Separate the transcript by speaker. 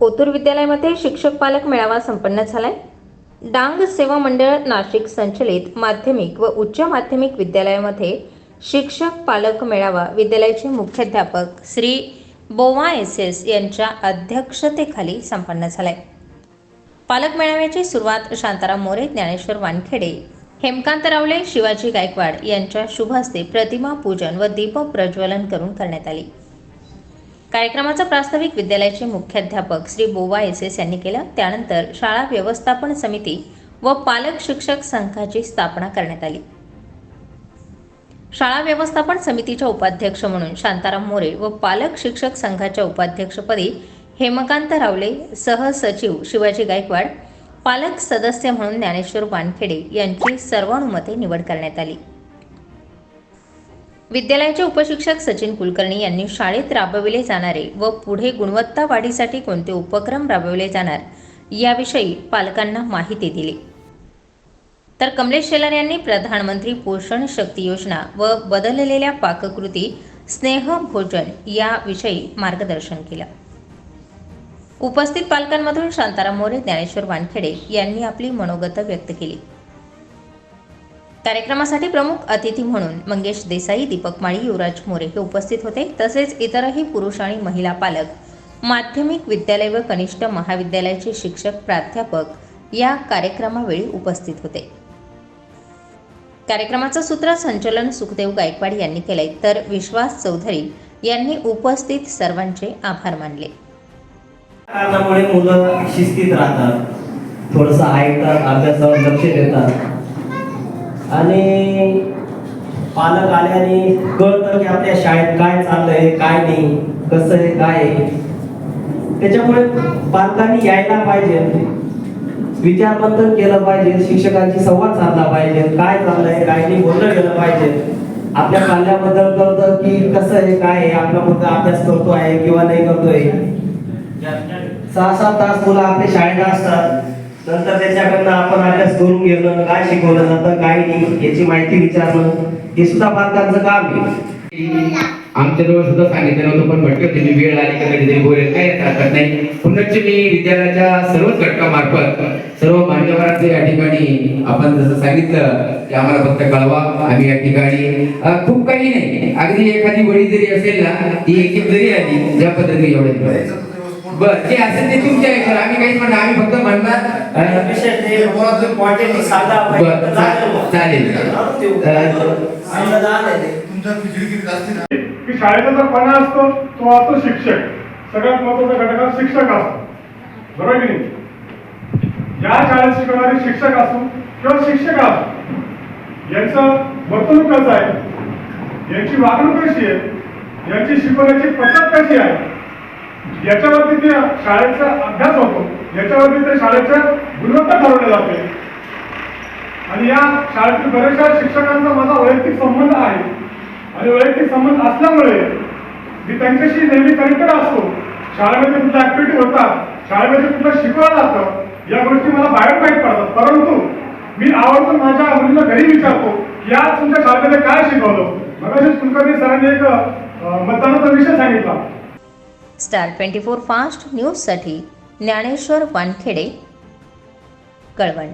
Speaker 1: ओतूर विद्यालयामध्ये शिक्षक पालक मेळावा संपन्न झालाय. डांग सेवा मंडळ नाशिक संचलित माध्यमिक व उच्च माध्यमिक विद्यालयामध्ये शिक्षक पालक मेळावा विद्यालयाचे मुख्याध्यापक श्री बोवा एस एस यांच्या अध्यक्षतेखाली संपन्न झालाय. पालक मेळाव्याची सुरुवात शांताराम मोरे ज्ञानेश्वर वानखेडे हेमकांत रावले शिवाजी गायकवाड यांच्या शुभ हस्ते प्रतिमा पूजन व दीप प्रज्वलन करून करण्यात आली. कार्यक्रमाचा प्रास्ताविक विद्यालयाचे मुख्याध्यापक श्री बोवा एस एस यांनी केलं. त्यानंतर शाळा व्यवस्थापन समिती व पालक शिक्षक संघाची स्थापना करण्यात आली. शाळा व्यवस्थापन समितीच्या उपाध्यक्ष म्हणून शांताराम मोरे व पालक शिक्षक संघाच्या उपाध्यक्षपदी हेमकांत रावले सहसचिव शिवाजी गायकवाड पालक सदस्य म्हणून ज्ञानेश्वर वानखेडे यांची सर्वानुमते निवड करण्यात आली. विद्यालयाचे उपशिक्षक सचिन कुलकर्णी यांनी शाळेत राबविले जाणारे व पुढे गुणवत्ता वाढीसाठी कोणते उपक्रम राबविले जाणार याविषयी पालकांना माहिती दिली. तर कमलेश शेलार यांनी प्रधानमंत्री पोषण शक्ती योजना व बदललेल्या पाककृती स्नेह भोजन याविषयी मार्गदर्शन केलं. उपस्थित पालकांमधून शांताराम मोरे ज्ञानेश्वर वानखेडे यांनी आपली मनोगत व्यक्त केली. कार्यक्रमासाठी प्रमुख अतिथी म्हणून मंगेश देसाई दीपक माळी युवराज मोरे हे उपस्थित होते. तसेच इतरही पुरुष आणि महिला पालक माध्यमिक विद्यालय व कनिष्ठ महाविद्यालयाचे शिक्षक प्राध्यापक या कार्यक्रमावेळी उपस्थित होते. कार्यक्रमाचं सूत्रसंचलन सुखदेव गायकवाड यांनी केले तर विश्वास चौधरी यांनी उपस्थित सर्वांचे आभार मानले.
Speaker 2: कारणामुळे मुलं शिस्तीत राहतात. थोडस ऐकतात अभ्यासावर लक्ष देतात. आणि पालक आल्याने कळतं की आपल्या शाळेत काय चाललंय काय नाही कसं आहे काय आहे. त्याच्यामुळे पालकांनी यायला पाहिजे. विचारमंथन केलं पाहिजे शिक्षकांशी संवाद साधला पाहिजे काय चाललंय काय नाही बोललं गेलं पाहिजे. आपल्या पाल्याबद्दल कळतं की कसं आहे काय आहे आपला मुलगा अभ्यास करतो आहे किंवा नाही करतोय. सहा सात तास मुलं आपल्या शाळेत असतात. नंतर त्याच्याकडनं आपण अभ्यास करून घेणं काय शिकवलं जातं काय नाही याची माहिती विचारणं हे सुद्धा पालकांचं काम आहे.
Speaker 3: आमच्याजवळ सुद्धा सांगितलं नव्हतं पण भटकत तुम्ही वेळ आली का कधीतरी बोलेल काही हरकत नाही. पुनश्च मी विद्यालयाच्या सर्वच घटकामार्फत सर्व मान्यवरांचे या ठिकाणी आपण जसं सांगितलं की आम्हाला फक्त कळवा आम्ही या ठिकाणी खूप काही नाही. अगदी एखादी वडी जरी असेल ना ती एक एक जरी आली ज्या पद्धतीने एवढे बर जे असेल ते तुमच्या याच्यावर आम्ही काहीच म्हणणार आम्ही फक्त म्हणणार. बरं, चालेल.
Speaker 4: की शाळेचा जो पणा असतो तो असतो शिक्षक. सगळ्यात महत्त्वाचा घटक हा शिक्षक असतो. बरोबर की नाही? या शाळेत शिकवणारे शिक्षक असो किंवा शिक्षक असो यांचं वर्तणूक कसं आहे? यांची वागणूक कशी आहे? यांची शिकवण्याची पद्धत कशी आहे? याच्यावरती ते शाळेचा अभ्यास होतो याच्यावरती ते शाळेच्या गुणवत्ता ठरवली जाते. आणि या शाळेतील बऱ्याचशा शिक्षकांचा माझा वैयक्तिक संबंध आहे. आणि वैयक्तिक संबंध असल्यामुळे मी त्यांच्याशी नेहमी कनेक्टेड असतो. शाळेमध्ये कुठल्या ऍक्टिव्हिटी होतात शाळेमध्ये कुठलं शिकवलं जातं या गोष्टी मला बाहेर माहीत पडतात. परंतु मी आवडतो माझ्या मुलीला घरी विचारतो की आज तुमच्या शाळेमध्ये काय शिकवलं? मग कुलकर्णी सरांनी एक मतदानाचा विषय सांगितला.
Speaker 1: स्टार ट्वेंटी फोर फास्ट न्यूजसाठी ज्ञानेश्वर वानखेडे कळवण.